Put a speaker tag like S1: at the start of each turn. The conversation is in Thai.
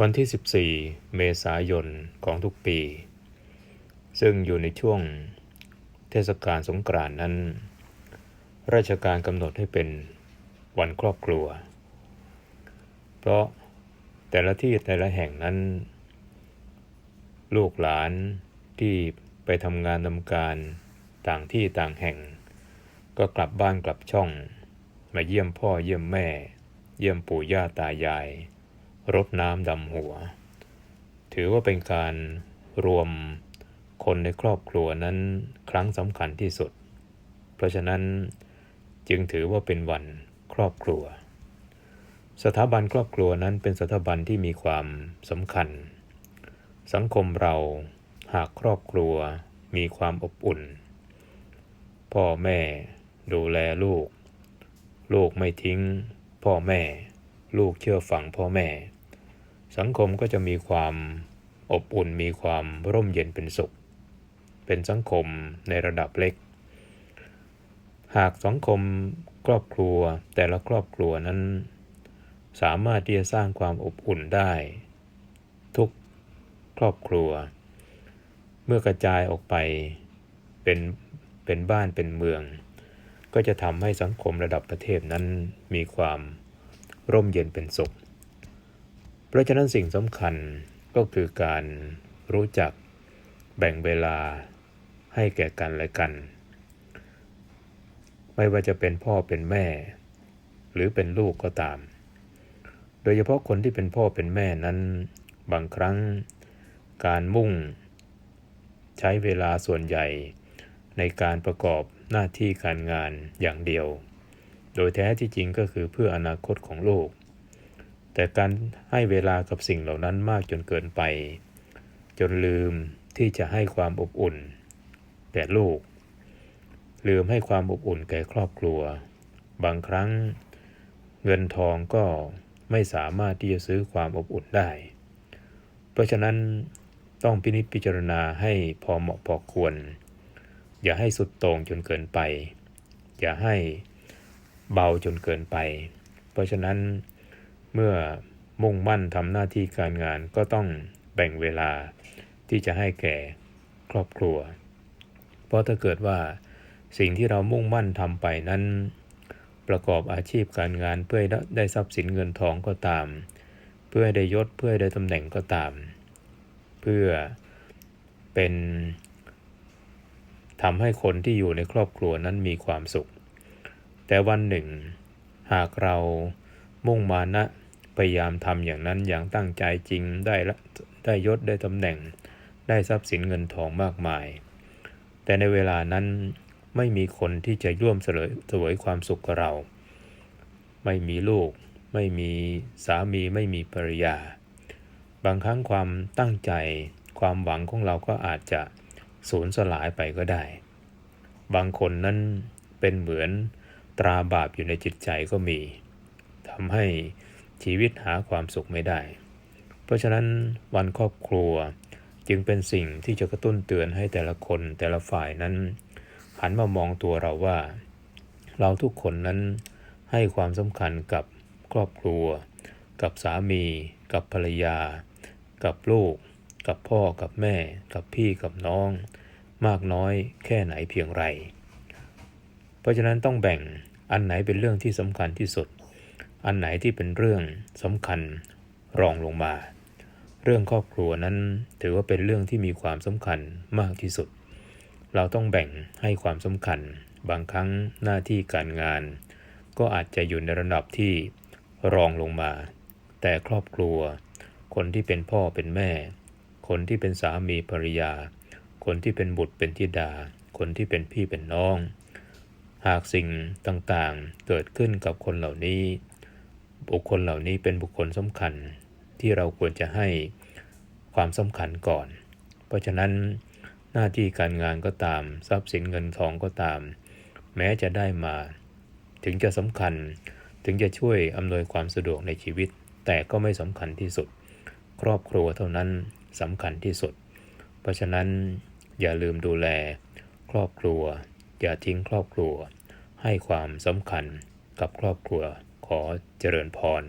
S1: วันที่ 14 เมษายนของทุกปี ซึ่งอยู่ในช่วงเทศกาลสงกรานต์นั้น ราชการกำหนดให้เป็นวันครอบครัว เพราะแต่ละที่แต่ละแห่งนั้น ลูกหลานที่ไปทำงานทำการต่างที่ต่างแห่ง ก็กลับบ้านกลับช่อง มาเยี่ยมพ่อเยี่ยมแม่ เยี่ยมปู่ย่าตายาย รดน้ำดำหัว ถือว่าเป็นการรวมคนในครอบครัวนั้นครั้งสำคัญที่สุด เพราะฉะนั้นจึงถือว่าเป็นวันครอบครัว สถาบันครอบครัวนั้นเป็นสถาบันที่มีความสำคัญ สังคมเราหากครอบครัวมีความอบอุ่น พ่อแม่ดูแลลูก ลูกไม่ทิ้ง พ่อแม่ ลูกเชื่อฟังพ่อแม่ สังคมก็จะมีความอบอุ่นมีความร่มเย็นเป็นสุข เป็นสังคมในระดับเล็ก หากสังคมครอบครัวแต่ละครอบครัวนั้น สามารถที่จะสร้างความอบอุ่นได้ ทุกครอบครัว เมื่อกระจายออกไปเป็นเป็นบ้านเป็นเมือง ก็จะทำให้สังคมระดับประเทศนั้นมีความร่มเย็นเป็นสุข ราะฉะนั้นสิ่งสำคัญก็คือการรู้จักแบ่งเวลาให้แก่กันและกัน ไม่ว่าจะเป็นพ่อเป็นแม่ หรือเป็นลูกก็ตาม โดยเฉพาะคนที่เป็นพ่อเป็นแม่นั้น บางครั้งการมุ่ง ใช้เวลาส่วนใหญ่ ในการประกอบหน้าที่การงานอย่างเดียว โดยแท้ที่จริงก็คือเพื่ออนาคตของลูก แต่การให้เวลากับสิ่งเหล่านั้นมากจนเกินไป จนลืมที่จะให้ความอบอุ่นแก่ลูก ลืมให้ความอบอุ่นแก่ครอบครัว บางครั้งเงินทองก็ไม่สามารถที่จะซื้อความอบอุ่นได้ เพราะฉะนั้นต้องพินิจพิจารณาให้พอเหมาะพอควร อย่าให้สุดโต่งจนเกินไป อย่าให้เบาจนเกินไป เพราะฉะนั้น เมื่อมุ่งมั่นทำหน้าที่การงานก็ต้องแบ่งเวลาที่จะให้แก่ครอบครัว เพราะถ้าเกิดว่าสิ่งที่เรามุ่งมั่นทำไปนั้น ประกอบอาชีพการงานเพื่อได้ทรัพย์สินเงินทองก็ตาม เพื่อได้ยศเพื่อได้ตำแหน่งก็ตาม เพื่อเป็นทำให้คนที่อยู่ในครอบครัวนั้นมีความสุข แต่วันหนึ่ง หากเรามุ่งมานะ พยายามทำอย่างนั้นอย่างตั้งใจจริงได้ได้ยศได้ตำแหน่ง ได้ทรัพย์สินเงินทองมากมาย แต่ในเวลานั้นไม่มีคนที่จะร่วมเสวยสวยความสุขกับเรา ไม่มีลูก ไม่มีสามีไม่มีภรรยา บางครั้งความตั้งใจความหวังของเราก็อาจจะสูญสลายไปก็ได้ บางคนนั้นเป็นเหมือนตราบาปอยู่ในจิตใจก็มีทำให้ ชีวิตหาความสุขไม่ได้ เพราะฉะนั้นวันครอบครัวจึงเป็นสิ่งที่จะกระตุ้นเตือนให้แต่ละคนแต่ละฝ่ายนั้น หันมามองตัวเราว่า เราทุกคนนั้นให้ความสำคัญกับครอบครัว กับสามี กับภรรยา กับลูก กับพ่อกับแม่ กับพี่กับน้อง มากน้อยแค่ไหนเพียงไร เพราะฉะนั้นต้องแบ่งอันไหนเป็นเรื่องที่สำคัญที่สุด อันไหนที่เป็นเรื่องสำคัญรองลงมา เรื่องครอบครัวนั้นถือว่าเป็นเรื่องที่มีความสำคัญมากที่สุด เราต้องแบ่งให้ความสำคัญ บางครั้งหน้าที่การงาน ก็อาจจะอยู่ในระดับที่รองลงมา แต่ครอบครัว คนที่เป็นพ่อเป็นแม่ คนที่เป็นสามีภรรยา คนที่เป็นบุตรเป็นธิดา คนที่เป็นพี่เป็นน้อง หากสิ่งต่างๆเกิดขึ้นกับคนเหล่านี้ บุคคลเหล่านี้เป็นบุคคลสำคัญที่เราควรจะให้ความสำคัญก่อน เพราะฉะนั้นหน้าที่การงานก็ตาม ทรัพย์สินเงินทองก็ตาม แม้จะได้มา ถึงจะสำคัญถึงจะช่วยอำนวยความสะดวกในชีวิต แต่ก็ไม่สำคัญที่สุด ครอบครัวเท่านั้นสำคัญที่สุด เพราะฉะนั้นอย่าลืมดูแล ครอบครัว อย่าทิ้งครอบครัว ให้ความสำคัญกับครอบครัว ขอเจริญพร